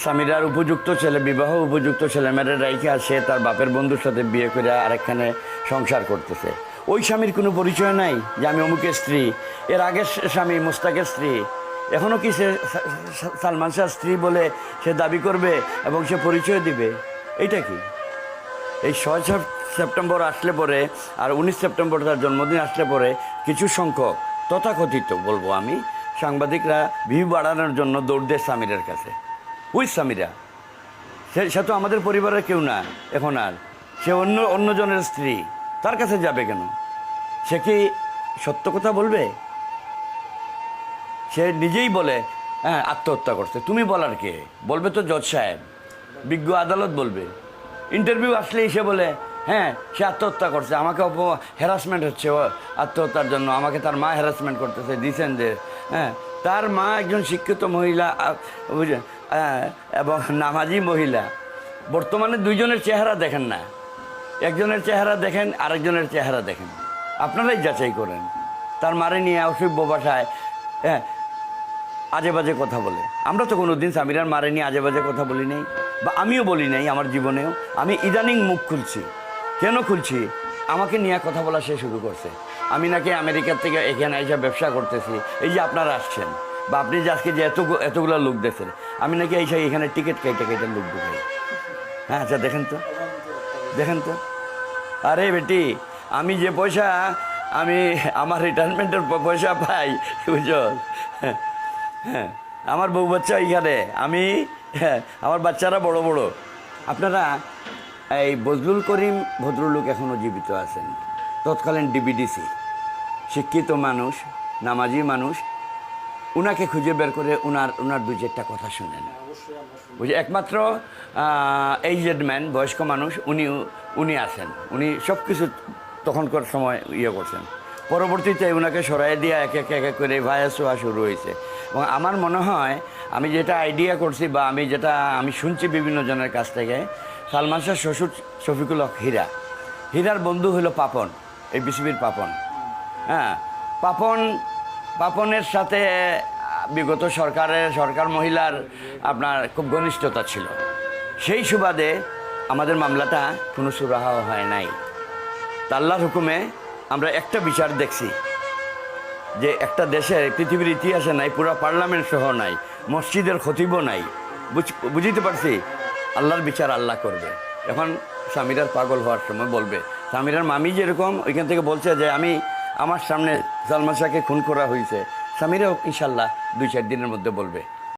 স্বামীরার উপযুক্ত ছেলে, বিবাহ উপযুক্ত ছেলেমেয়েরা রাইখে সে তার বাপের বন্ধুর সাথে বিয়ে করে আরেকখানে সংসার করতেছে। ওই স্বামীর কোনো পরিচয় নাই যে আমি অমুকের স্ত্রী। এর আগের স্বামী মোস্তাকের স্ত্রী। এখনও কি সে সালমান শাহর স্ত্রী বলে সে দাবি করবে এবং সে পরিচয় দিবে? এইটা কি? এই ছয় সেপ- সেপ্টেম্বর আসলে পরে আর উনিশ সেপ্টেম্বর তার জন্মদিন আসলে পরে কিছু সংখ্যক তথাকথিত বলব আমি, সাংবাদিকরা ভিউ বাড়ানোর জন্য দৌড় দেয় সামিরের কাছে। ওই সামিরা সে সে তো আমাদের পরিবারের কেউ না, এখন আর। সে অন্য অন্যজনের স্ত্রী, তার কাছে যাবে কেন? সে কি সত্য কথা বলবে? সে নিজেই বলে হ্যাঁ আত্মহত্যা করছে। তুমি বলার কে? বলবে তো জজ সাহেব। বিজ্ঞ আদালত বলবে। ইন্টারভিউ আসলেই সে বলে হ্যাঁ সে আত্মহত্যা করছে। আমাকে অপ হ্যারাসমেন্ট হচ্ছে আত্মহত্যার জন্য। আমাকে তার মা হ্যারাসমেন্ট করতেছে, দিছেন যে হ্যাঁ। তার মা একজন শিক্ষিত মহিলা এবং নামাজি মহিলা। বর্তমানে দুইজনের চেহারা দেখেন না। একজনের চেহারা দেখেন, আরেকজনের চেহারা দেখেন। আপনারাই যাচাই করেন। তার মারে নিয়ে অসভ্য ভাষায় হ্যাঁ আজে বাজে কথা বলে। আমরা তো কোনো দিন সামিরার মারে নিয়ে আজে বাজে কথা বলি নাই, বা আমিও বলি নাই আমার জীবনেও। আমি ইদানিং মুখ খুলছি। কেন খুলছি? আমাকে নিয়ে কথা বলা সে শুরু করছে। আমি নাকি আমেরিকার থেকে এখানে এসে ব্যবসা করতেছি। এই যে আপনারা আসছেন বা আপনি যে আজকে যে এত এতগুলো লোক দেখছেন, আমি নাকি এসে এখানে টিকিট কেটে কেটে লোক ঢুকাই। হ্যাঁ আচ্ছা দেখেন তো। দেখেন তো। আরে বেটি, আমি যে পয়সা, আমি আমার রিটায়ারমেন্টের পয়সা পাই বুঝো হ্যাঁ হ্যাঁ আমার বউ বাচ্চা এখানে, আমি হ্যাঁ আমার বাচ্চারা বড় বড়। আপনারা এই বজলুল করিম ভদ্রলোক এখনও জীবিত আছেন। তৎকালীন ডিবিডিসি শিক্ষিত মানুষ, নামাজি মানুষ। উনাকে খুঁজে বের করে উনার উনার দু চারটা কথা শুনেন। বুঝে, একমাত্র এইজেড ম্যান বয়স্ক মানুষ, উনি উনি আছেন। উনি সব কিছু তখনকার সময় ইয়ে করছেন। পরবর্তীতে উনাকে সরাই দিয়ে এক এক এক করে ভায়াস হওয়া শুরু হয়েছে এবং আমার মনে হয়, আমি যেটা আইডিয়া করছি বা আমি যেটা, আমি শুনছি বিভিন্ন জনের কাছ থেকে সালমান শাহ শ্বশুর শফিকুল হক হীরা। হীরার বন্ধু হলো পাপন, এই বিসিবির পাপন। হ্যাঁ পাপন, পাপনের সাথে বিগত সরকারের, সরকার মহিলার আপনার খুব ঘনিষ্ঠতা ছিল। সেই সুবাদে আমাদের মামলাটা কোনো সুরাহা হয় নাই। তা আল্লাহর হুকুমে আমরা একটা বিচার দেখছি, যে একটা দেশের পৃথিবীর ইতিহাসে নাই, পুরো পার্লামেন্ট সহ নাই, মসজিদের খতিবও নাই। বুঝ- বুঝিতে পারছি? আল্লাহর বিচার আল্লাহ করবে। এখন স্বামীরা পাগল হওয়ার সময় বলবে স্বামীরার মামি যেরকম, ওইখান থেকে বলছে যে, আমি আমার সামনে সালমান শাহকে খুন করা হয়েছে। স্বামীরাও ইনশাল্লাহ দুই চার দিনের মধ্যে বলবে।